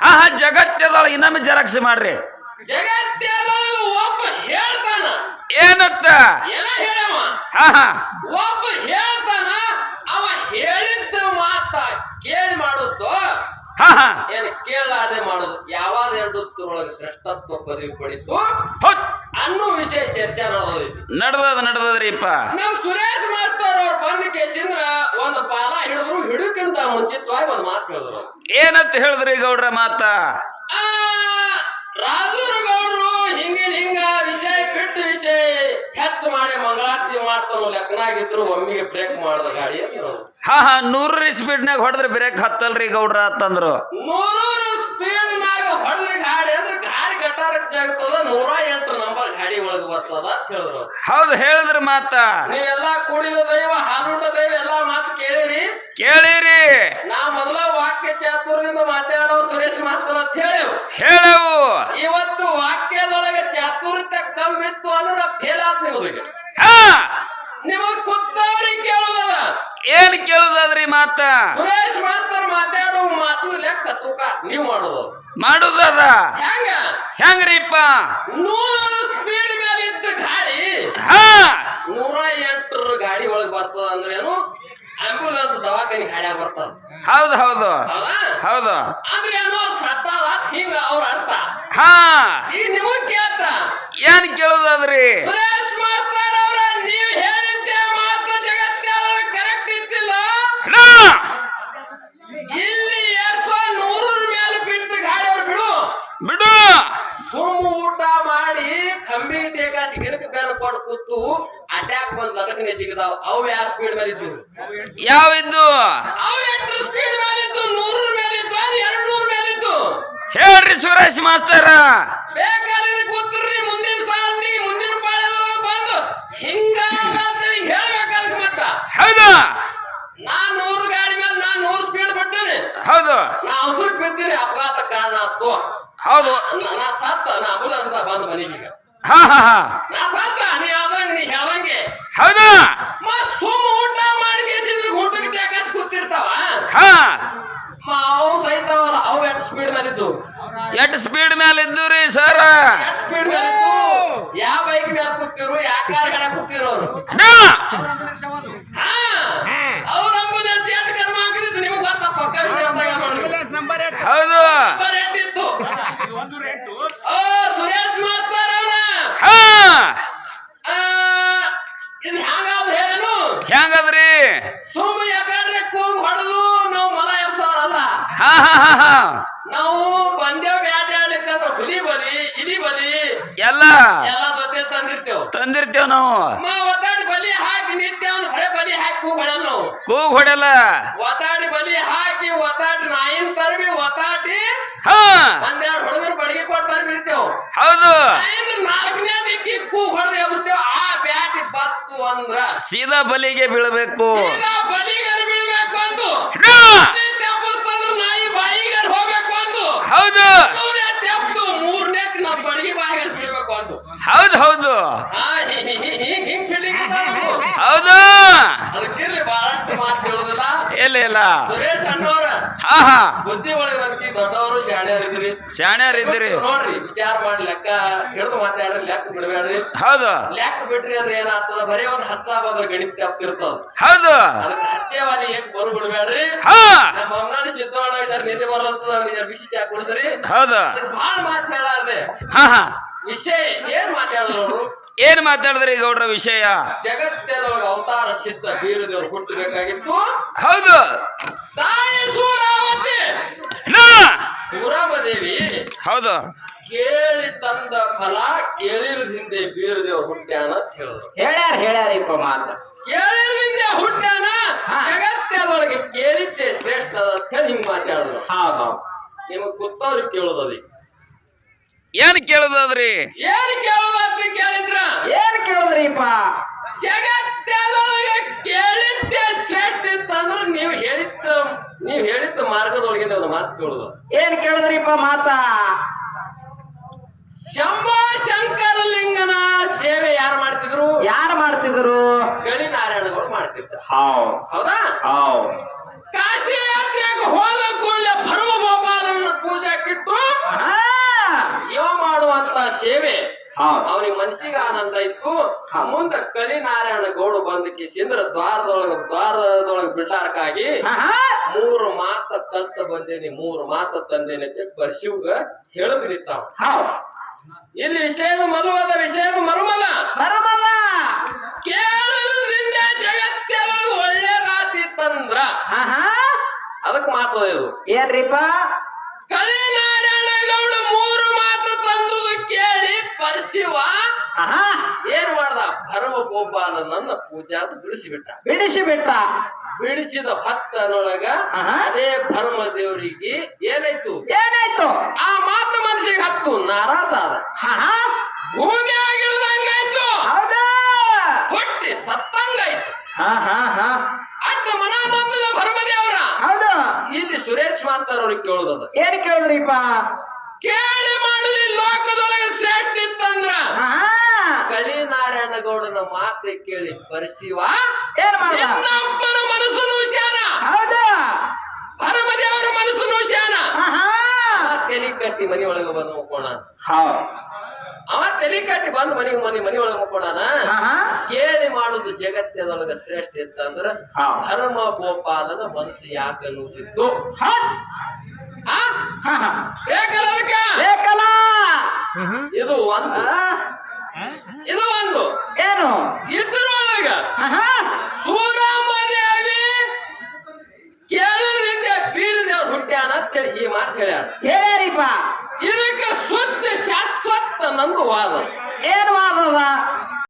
ಹಾ ಹಾ ಜಗತ್ತದೊಳ ಇನ್ನೊಮ್ಮೆ ಜೆರಾಕ್ಸ್ ಮಾಡ್ರಿ. ಒಬ್ಬ ಹೇಳ್ತಾನ. ಏನತ್ತ? ಹಾ ಹಾ. ಒಬ್ಬ ಹೇಳ್ತಾನ ಅವ ಹೇಳಿದ್ದ ಮಾತ ಕೇಳಿ ಮಾಡುತ್ತೋ? ಹಾ ಹಾ. ಏನ್ ಕೇಳಾದೆ ಮಾಡುದು? ಯಾವಾಗ ಎರಡು ಒಳಗೆ ಶ್ರೇಷ್ಠತ್ವ ಪದವಿ ಪಡಿತು? ಅನ್ನೋ ವಿಷಯ ಚರ್ಚೆ ನಡೆದೈತಿ ನಡ್ದದ ನಡ್ದದ್ರಿಪ್ಪ ನಮ್ ಸುರೇಶ್ ಮಾಸ್ತರ್ ಅವ್ರು ಬಂದ ಕೇಸಿಂದ್ರ ಒಂದು ಮುಂಚಿತವಾಗಿ ಒಂದು ಮಾತು ಹೇಳಿದ್ರು ಏನಂತ ಹೇಳಿದ್ರಿ ಗೌಡ್ರ ಮಾತ? ರಾಜೂರು ಗೌಡ್ರು ಹಿಂಗಿನ ಹಿಂಗ ವಿಷಯ ಬಿಟ್ಟು ವಿಷಯ. ಹೆಚ್ಚು ಮಾಡಿ ಮಂಗಳಾರತಿ ಮಾಡ್ತಾನು ಲೆಕ್ಕನಾಗಿದ್ರು ಒಮ್ಮಿಗೆ ಬ್ರೇಕ್ ಮಾಡಿದ ಗಾಡಿ ಅಂತ. ಹಾ ಹಾ ನೂರ ಸ್ಪೀಡ್ನಾಗ ಹೊಡೆದ್ರೆ ಬ್ರೇಕ್ ಹತ್ತಲ್ರಿ ಗೌಡ್ರ ಅಂತಂದ್ರು. ನೂರು ಸ್ಪೀಡ್ನಾಗ ಹೊಡೆದ್ರೆ ಗಾಡಿ ಅಂದ್ರೆ ಗಾಡಿ ಗಟಾರಕ್ಕೆ ಜಾಗ್ತದ ನೂರ ಎಂಟು ನಂಬರ್ ಗಾಡಿ ಒಳಗೆ ಬರ್ತದ ಅಂತ ಹೇಳಿದ್ರು. ಹೌದು ಹೇಳಿದ್ರ ಮಾತ. ನೀವೆಲ್ಲ ಕೂಡಿನ ದೈವ ಹಾಲುಂಡ ದೈವ ಎಲ್ಲಾ ಮಾತು ಕೇಳಿರಿ. ಕೇಳಿರಿ. ನಾ ಮೊದಲ ವಾಕ್ಯ ಚಾತುರ್ಯದಿಂದ ಮಾತಾಡೋ ಸುರೇಶ್ ಮಾಸ್ತರ್ ಅಂತ ಹೇಳೇವು ಹೇಳವು ಇವತ್ತು ವಾಕ್ಯದೊಳಗೆ ಚಾತುರ್ಯ ಕಮ್ಮಿತ್ತು ಅಂದ್ರೆ ಫೇಲ್ ಆತ್ ನಿಮಗೆ ಹಾ! ನಿಮಗ್ ಕುತ್ತವ್ರಿಗೆ ಕೇಳೋದಲ್ಲ ಏನ್ ಕೇಳುದಾದ್ರಿ ಮಾತ? ಸುರೇಶ್ ಮಾಸ್ತರ್ ಮಾತಾಡೋ ಮಾತು ಲೆಕ್ಕ ತೂಕ ನೀವ್ ಮಾಡೋದು. ಮಾಡುದದ? ಹೆಂಗ? ಹೆಂಗ್ರಿಪ್ಪ? ನೂರು ಸ್ಪೀಡ್ ಮೇಲೆ ಇದ್ದ ಗಾಡಿ. ಹಾ! ನೂರ ಎಂಟರ ಗಾಡಿ ಒಳಗ್ ಬರ್ತದ ಅಂದ್ರೆ ಏನು ಆಂಬ್ಯುಲೆನ್ಸ್ ದವಾಖಾನೆ ಹಾಳ್ಯಾಗ ಬರ್ತದ. ಹೌದು ಹೌದು. ಹೌದು? ಅಂದ್ರೆ ಏನೋ ಸತ್ತಾದ ಹಿಂಗ ಅವ್ರ ಅರ್ಥ. ಹಾ. ಏನ್ ಕೇಳುದಾದ್ರಿ? ಬಿಡು. ಬಿಡು. ಸುಮ್ಮ ಊಟ ಮಾಡಿ ಕಂಬಿ ಟೇಕಾಚಿ ಗಿಡಕ್ಕೆ ಬೆನ್ನ ಕೊಟ್ಟು ಕೂತು ಅಟ್ಯಾಕ್ ಬಂದ್ ಲಟಕನೆ ಜಿಗಿದಾವ್. ಅವು ಯಾವ ಸ್ಪೀಡ್ ಮೇಲೆ ಇದ್ದು ಅವು ಎಷ್ಟು ಸ್ಪೀಡ್ ಮೇಲೆ ಇದ್ದು ನೂರರ ಮೇಲೆ ಇದ್ದು ಅದು ಎರಡು ನೂರ ಮೇಲೆ ಇದ್ದು ಹೇಳ್ರಿ ಸುರೇಶ್ ಮಾಸ್ತರ. ಬೇಕಾದ್ರೆ ಕೂತ್ರಿ ಮುಂದಿನ ಸಾಂಡಿ ಮುಂದಿನ ಪಾಳ್ಯದೊಳಗ ಬಂದು ಹಿಂಗ ಅಂತ ಹಿಂಗ್ ಹೇಳ್ಬೇಕಾದ್ರೆ ಮತ್ತ. ಹೌದು. ನಾ ನೂರು ಗಾಡಿ ಮೇಲೆ ನಾ ನೂರು ಸ್ಪೀಡ್ ಬಿಟ್ಟೇನೆ ಹೌದು. ನಾ ಹಸಿರು ಬಿದ್ದೀನಿ ಅಪಘಾತ ಕಾರಣ ಆತು. ಹೌದು. ನಾ- ಸತ್ತ ನಾ ಅಂಬುಲೆನ್ಸ್ ಬಂದ್ ಮನೆಗೆ ಹಾ ಹಾ ಹಾ. ನಾ ಸತ್ತ ನೀ ಹೇಳಂಗೆ ಹೌದು ಮತ್ ಸುಮ್ಮ ಊಟ ಮಾಡಿ ಕೇಸಿದ್ರೆ ಊಟಕ್ಕೆ ಟೇಕಾಸ್ ಕೂತಿರ್ತಾವ ಹಾ ಅವು ಸಹಿತವಲ್ಲ ಅವು ಎಷ್ಟು ಸ್ಪೀಡ್ ಮೇಲೆ ಇದ್ದು ಎಷ್ಟು ಸ್ಪೀಡ್ ಮೇಲೆ ಇದ್ದು ಸರ್. ಯಾವ ಬೈಕ್ ಮೇಲೆ ಕೂತಿರು ಯಾವ ಕಾರ್ ಅವ್ರ ಅಂಬುಲೆನ್ಸ್ ಎಷ್ಟು ಕರ್ಮ ನಿಮಗೆ ಗೊತ್ತ ಪಕ್ಕ ಹೌದು. ನಂಬರ್ ಎಂಟಿತ್ತು ಓ ಸುರೇಶ್ ಮಾಸ್ತಾರ ಇದು ಹ್ಯಾಂಗಾದ್ ಹೇಳೇನು? ಹೆಂಗದ್ರಿ ಸುಮ್ಮ ಯಾಕಂದ್ರೆ ಕೂಗ್ ಹೊಡೆದು ನಾವು ಮಲ ಎಬ್ಸೋರಲ್ಲ. ಹಾ ಹಾ ಹಾ ಹಾ. ನಾವು ಬಲಿ ಎಲ್ಲ? ತಂದಿರ್ತೇವ್. ತಂದಿರ್ತೇವ್ ನಾವು. ಕೂ ಒತ್ತಾಡಿ ಬಲಿ ಹಾಕಿ ನಿತ್ಯ ಅವ್ನ ಬರೇ ಬಲಿ ಹಾಕಿ ನಾವು ಕೂಗ್ ಹೊಡೆಲ್ಲ ಒತ್ತಾಡಿ ಬಲಿ ಹಾಕಿ ಒತ್ತಾಡಿ ನಾಯಿನ್ ತರ್ಬಿ ಒತ್ತಾಡಿ ಹಾ. ಒಂದೆರಡು ಹುಡುಗರು ಬಡಿಗೆ ಕೊಟ್ಟು ತರ್ಬಿರ್ತೇವ್ ಹೌದು. ನಾಲ್ಕನೇ ದಿಕ್ಕಿ ಕೂಗ್ ಹೊಡೆದು ಆ ಬ್ಯಾಟಿ ಬತ್ತು ಅಂದ್ರ. ಸೀದಾ ಬಲಿಗೆ ಬೀಳಬೇಕು ಈಗ ಬಲಿಗರ್ ಬೀಳ್ಬೇಕು ಅಂದು ಹಾ, ತೆಪ್ಪತ್ತಂದ್ರ ನಾಯಿ ಬಾಯಿಗೆ ಹೋಗ್ಬೇಕು ಅಂದು ಹೌದು ಮೂರನೇ ತೆಪ್ತು ಮೂರನೇಕ್ ನಮ್ ಬಡಿಗೆ ಬಾಯಿಗೆ ಬೀಳ್ಬೇಕು ಅಂದು ಹೌದು ಹೌದು ಆ, ಹಿ- ಹಿ- ಹಿ- ಹಿಂಗ್ ಹಿಂಗ್ ಫೀಲಿಂಗ್ ಹೌದು ಅದಕ್ಕಿರ್ಲಿ ಬಹಳಷ್ಟು ಮಾತು ಹೇಳುದಿಲ್ಲ ಇಲ್ಲ? ಸುರೇಶ್ ಅಣ್ಣವ್ರ. ಹಾ ಹಾ. ಬುದ್ಧಿ ಒಳಗೆ ದೊಡ್ಡವರು ದೊಡ್ಡವರು ಶಾಣ್ಯರಿದ್ರಿ ಶಾಣ್ಯರ್ ಇದ್ದೀರಿ ನೋಡ್ರಿ ವಿಚಾರ ಮಾಡಿ ಲೆಕ್ಕ ಹಿಡಿದು ಮಾತಾಡ್ರಿ ಲೆಕ್ಕ ಬಿಡಬೇಡ್ರಿ. ಹೌದು. ಲೆಕ್ಕ ಬಿಟ್ರಿ ಅಂದ್ರೆ ಏನಾಗ್ತದ? ಬರೀ ಒಂದ್ ಹತ್ತು ಸಾವಿರ ಬಂದ್ರೆ ಗಣಿತ ತಪ್ಪಿರ್ತದ ಹೌದು. ಹಚ್ಚೇವಾಲಿ ಏಕ್ ಬರು ಬಿಡಬೇಡ್ರಿ. ನಮ್ಮ ನಿಧಿ ಬರ್ಲತ್ತದ ಅವ್ನಿಗೆ ಜರ ಬಿಸಿ ಚಾ ಕುಡಿಸ್ರಿ. ಹೌದು. ಬಹಳ ಮಾತ್ ಮಾತು ಹೇಳಾರ್ದೆ. ಹಾ ಹಾ. ವಿಷಯ ಏನ್ ಮಾತಾಡಿದ್ರು? ಅವ್ರು ಏನ್ ಮಾತಾಡಿದ್ರಿ ಗೌಡ್ರ ವಿಷಯ? ಜಗತ್ತದೊಳಗೆ ಅವತಾರ ಸಿದ್ಧ ಬೀರದೇವ್ರು ಹುಟ್ಟಬೇಕಾಗಿತ್ತು. ಹೌದು. ತಾಯಿ ಸೂರಾವತಿ. ನಾ. ಸೂರಾಮದೇವಿ ಹೌದು. ಕೇಳಿ ತಂದ ಫಲ ಕೇಳಿದ ಹಿಂದೆ ಬೀರದೇವ್ರು ಹುಟ್ಟ್ಯಾನ ಅಂತ ಹೇಳಿದ್ರು. ಹೇಳ್ಯಾರ ಹೇಳ್ಯಾರಿಪ್ಪ ಮಾತು. ಕೇಳಿದ ಹಿಂದೆ ಹುಟ್ಟ್ಯಾನ ಜಗತ್ತದೊಳಗೆ ಕೇಳಿದ್ದೆ ಶ್ರೇಷ್ಠ ಅಂತ ಹೇಳಿ ಹಿಂಗ್ ಮಾತಾಡಿದ್ರು. ಹೌದು ನಿಮಗ್ ಗೊತ್ತವ್ರಿಗೆ ಕೇಳೋದದಿ ಏನ್ ಕೇಳುದದ್ರಿ? ಏನ್ ಕೇಳೋದಂತ ಕೇಳಿದ್ರ? ಏನ್ ಕೇಳಿದ್ರಿಪ್ಪ? ಜಗತ್ತದೊಳಗೆ ಕೇಳಿದ್ದೆ ಶ್ರೇಷ್ಠ ಇತ್ತಂದ್ರ ನೀವು ಹೇಳಿದ್ದ ನೀವು ಹೇಳಿದ್ದ ಮಾರ್ಗದೊಳಗೆ ಒಂದು ಮಾತು ಕೇಳುದು. ಏನ್ ಕೇಳಿದ್ರಿಪ್ಪ ಮಾತ? ಶಂಭ ಶಂಕರ ಲಿಂಗನ ಸೇವೆ ಯಾರು ಮಾಡ್ತಿದ್ರು? ಯಾರು ಮಾಡ್ತಿದ್ರು? ಗಳಿ ನಾರಾಯಣಗಳು ಮಾಡ್ತಿದ್ರು ಹೌದಾ? ಹೌದಾ ಹೌದ್ ಕಾಶಿ ಯಾತ್ರೆಗೆ ಹೋದ ಕೂಡಲೇ ಭರಮ ಗೋಪಾಲನ ಪೂಜಾಕ್ಕೆ ಸೇವೆ ಹೌದು ಅವನಿಗೆ ಮನಸ್ಸಿಗೆ ಆನಂದ ಇತ್ತು ಮುಂದ ಕಲಿ ನಾರಾಯಣ ಗೌಡ ಬಂದ ಕಿಸಿಂದ್ರ ದ್ವಾರದೊಳಗ ದ್ವಾರದೊಳಗ ಬಿಡ್ಲಾರ್ಕಾಗಿ ಮೂರು ಮಾತ ಕಲ್ತ ಬಂದೇನಿ ಮೂರು ಮಾತ ತಂದೇನಿ ಅಂತ ಪರಶಿವ್ಗ ಹೇಳದ್ ನಿಂತಾವ. ಹೌದು. ಇಲ್ಲಿ ವಿಷಯದ ಮರುವದ ವಿಷಯದ ಮರುಮಲ ಮರುಮಲ ಕೇಳೋದ್ರಿಂದ ಜಗತ್ತೆಲ್ಲ ಒಳ್ಳೇದಾತಿತ್ತಂದ್ರ ಅದಕ್ಕೆ ಮಾತು ಇದು. ಏನ್ರಿಪ್ಪ? ಆಹಾ. ಏನ್ ಮಾಡ್ದ? ಭರಮ ಗೋಪಾಲನನ್ನ ಪೂಜಾದ ಬಿಡಿಸಿಬಿಟ್ಟ. ಬಿಡಿಸಿ ಬಿಟ್ಟ ಬಿಡಿಸಿದ ಹತ್ತನೊಳಗ ಆಹಾ. ಅದೇ ಭರಮ ದೇವರಿಗೆ ಏನಾಯ್ತು? ಏನಾಯ್ತು? ಆ ಮಾತು ಮನಸ್ಸಿಗೆ ಹತ್ತು. ನಾರಾಜ ಆದ. ಆಹಾ. ಭೂಮಿ ಆಗಿಳ್ದಂಗಾಯ್ತು ಹೌದಾ? ಹುಟ್ಟಿ ಸತ್ತಂಗಾಯ್ತು. ಹಾ ಹಾ ಹಾ ಅಟ್ಟ ಮನಾನಂದದ ಭರಮದೇವರ ಹೌದು. ಇಲ್ಲಿ ಸುರೇಶ್ ಮಾಸ್ತರ್ ಅವ್ರಿಗೆ ಕೇಳೋದದ. ಏನ್ ಕೇಳಿದ್ರಿಪ್ಪ? ಕೇಳಿ ಈ ಲೋಕದೊಳಗೆ ಶ್ರೇಷ್ಠ ಇತ್ತಂದ್ರ? ಕಲಿ ಕಳಿ ನಾರಾಯಣ ಗೌಡನ ಮಾತು ಕೇಳಿ ಪರಶಿವ. ಏನ್ ಇನ್ನೊಬ್ಬನ ಮನಸ್ಸು ನೂಶ್ಯಾನ ಹೌದಾ. ಮನಸ್ಸು ನೂಶ್ಯಾನ ತೆಲಿ ಕಟ್ಟಿ ಮನಿ ಒಳಗ ಬಂದು ಮುಕ್ಕೋಣ. ಅವ ತೆಲಿ ಕಟ್ಟಿ ಬಂದು ಮನಿ ಮನಿ ಮನಿ ಒಳಗ ಮುಕ್ಕೋಣ ಕೇಳಿ ಮಾಡುದು ಜಗತ್ತಿನೊಳಗ ಶ್ರೇಷ್ಠ ಇತ್ತಂದ್ರ ಹರಮ ಗೋಪಾಲನ ಮನಸ್ಸು ಯಾಕೆ ಅನ್ನಿಸಿತ್ತು ಬೇಕಲ್ಲ ಅದಕ್ಕ? ಬೇಕಲ್ಲ ಇದು ಒಂದು. ಇದು ಒಂದು. ಏನು? ಇದ್ರೊಳಗ